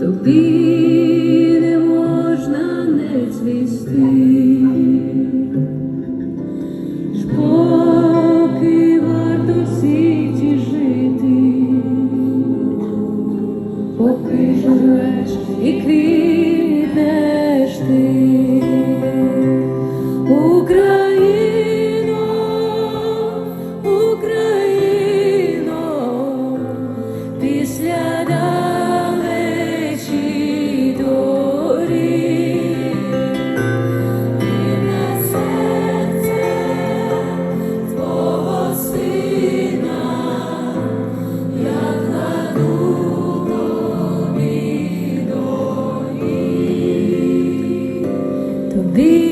Тобі не можна не цвісти, ж поки варто в світі жити, поки живеш. після далечі дорі, на серце твого сина, я кладу тобі долі, тобі.